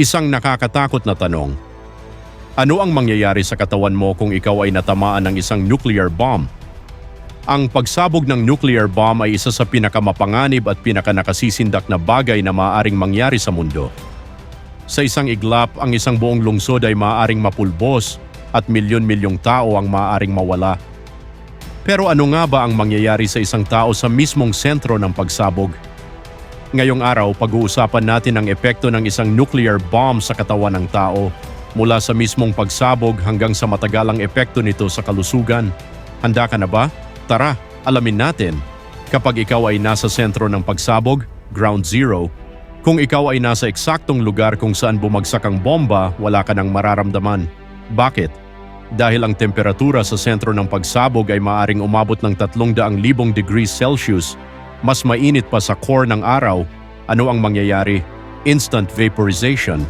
Isang nakakatakot na tanong. Ano ang mangyayari sa katawan mo kung ikaw ay natamaan ng isang nuclear bomb? Ang pagsabog ng nuclear bomb ay isa sa pinakamapanganib at pinakanakasisindak na bagay na maaaring mangyari sa mundo. Sa isang iglap, ang isang buong lungsod ay maaaring mapulbos at milyon-milyong tao ang maaaring mawala. Pero ano nga ba ang mangyayari sa isang tao sa mismong sentro ng pagsabog? Ngayong araw, pag-uusapan natin ang epekto ng isang nuclear bomb sa katawan ng tao mula sa mismong pagsabog hanggang sa matagalang epekto nito sa kalusugan. Handa ka na ba? Tara, alamin natin. Kapag ikaw ay nasa sentro ng pagsabog, ground zero, kung ikaw ay nasa eksaktong lugar kung saan bumagsak ang bomba, wala ka nang mararamdaman. Bakit? Dahil ang temperatura sa sentro ng pagsabog ay maaring umabot ng 300,000 degrees Celsius, mas mainit pa sa core ng araw, ano ang mangyayari? Instant vaporization.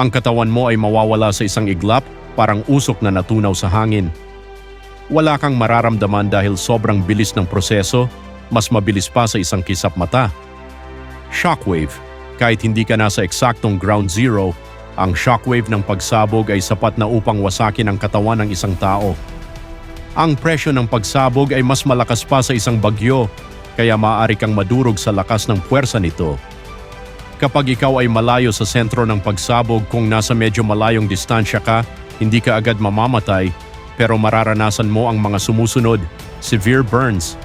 Ang katawan mo ay mawawala sa isang iglap, parang usok na natunaw sa hangin. Wala kang mararamdaman dahil sobrang bilis ng proseso, mas mabilis pa sa isang kisap mata. Shockwave. Kahit hindi ka nasa eksaktong ground zero, ang shockwave ng pagsabog ay sapat na upang wasakin ang katawan ng isang tao. Ang presyo ng pagsabog ay mas malakas pa sa isang bagyo, kaya maaari kang madurog sa lakas ng puwersa nito. Kapag ikaw ay malayo sa sentro ng pagsabog kung nasa medyo malayong distansya ka, hindi ka agad mamamatay, pero mararanasan mo ang mga sumusunod, severe burns,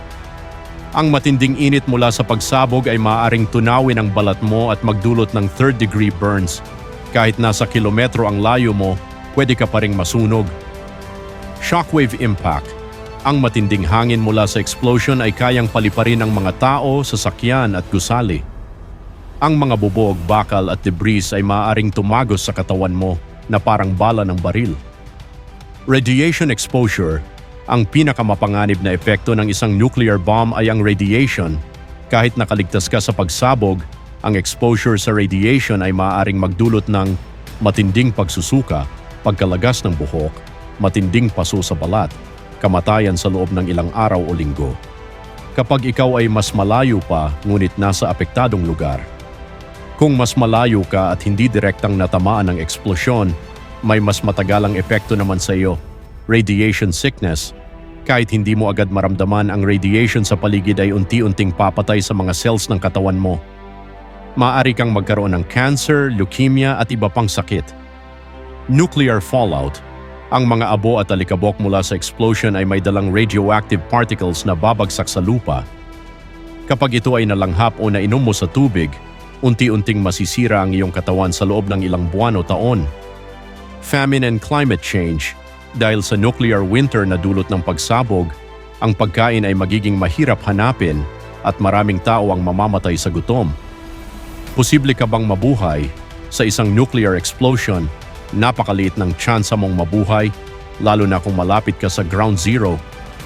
ang matinding init mula sa pagsabog ay maaaring tunawin ang balat mo at magdulot ng third degree burns. Kahit nasa kilometro ang layo mo, pwede ka pa ring masunog. Shockwave impact. Ang matinding hangin mula sa explosion ay kayang paliparin ang mga tao, sasakyan at gusali. Ang mga bubog, bakal at debris ay maaaring tumagos sa katawan mo na parang bala ng baril. Radiation exposure ang pinakamapanganib na epekto ng isang nuclear bomb ay ang radiation. Kahit nakaligtas ka sa pagsabog, ang exposure sa radiation ay maaaring magdulot ng matinding pagsusuka, pagkalagas ng buhok, matinding paso sa balat, kamatayan sa loob ng ilang araw o linggo. Kapag ikaw ay mas malayo pa ngunit nasa apektadong lugar. Kung mas malayo ka at hindi direktang natamaan ng eksplosyon, may mas matagalang epekto naman sa iyo radiation sickness. Kahit hindi mo agad maramdaman ang radiation sa paligid ay unti-unting papatay sa mga cells ng katawan mo. Maaari kang magkaroon ng cancer, leukemia at iba pang sakit. Nuclear fallout. Ang mga abo at alikabok mula sa explosion ay may dalang radioactive particles na babagsak sa lupa. Kapag ito ay nalanghap o nainom mo sa tubig, unti-unting masisira ang iyong katawan sa loob ng ilang buwan o taon. Famine and climate change dahil sa nuclear winter na dulot ng pagsabog, ang pagkain ay magiging mahirap hanapin at maraming tao ang mamamatay sa gutom. Posible ka bang mabuhay sa isang nuclear explosion? Napakaliit ng tsansa mong mabuhay, lalo na kung malapit ka sa ground zero.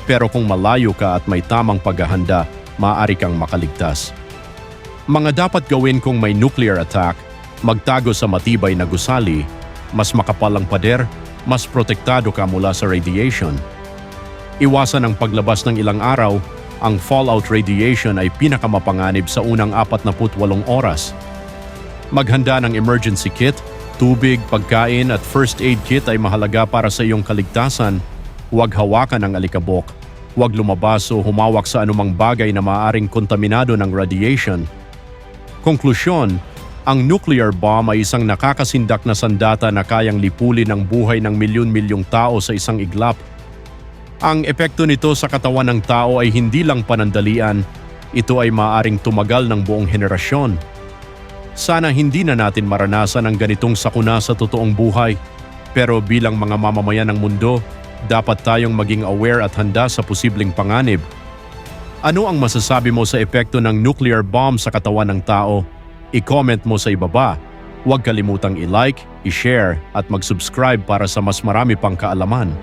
Pero kung malayo ka at may tamang paghahanda, maaari kang makaligtas. Mga dapat gawin kung may nuclear attack, magtago sa matibay na gusali, mas makapal ang pader mas protektado ka mula sa radiation. Iwasan ang paglabas ng ilang araw, ang fallout radiation ay pinakamapanganib sa unang 48 oras. Maghanda ng emergency kit, tubig, pagkain at first aid kit ay mahalaga para sa iyong kaligtasan. Huwag hawakan ang alikabok. Huwag lumabas o humawak sa anumang bagay na maaaring kontaminado ng radiation. Konklusyon, ang nuclear bomb ay isang nakakasindak na sandata na kayang lipulin ang buhay ng milyon-milyong tao sa isang iglap. Ang epekto nito sa katawan ng tao ay hindi lang panandalian, ito ay maaaring tumagal ng buong henerasyon. Sana hindi na natin maranasan ang ganitong sakuna sa totoong buhay, pero bilang mga mamamayan ng mundo, dapat tayong maging aware at handa sa posibleng panganib. Ano ang masasabi mo sa epekto ng nuclear bomb sa katawan ng tao? I-comment mo sa ibaba. Huwag kalimutang i-like, i-share at mag-subscribe para sa mas marami pang kaalaman.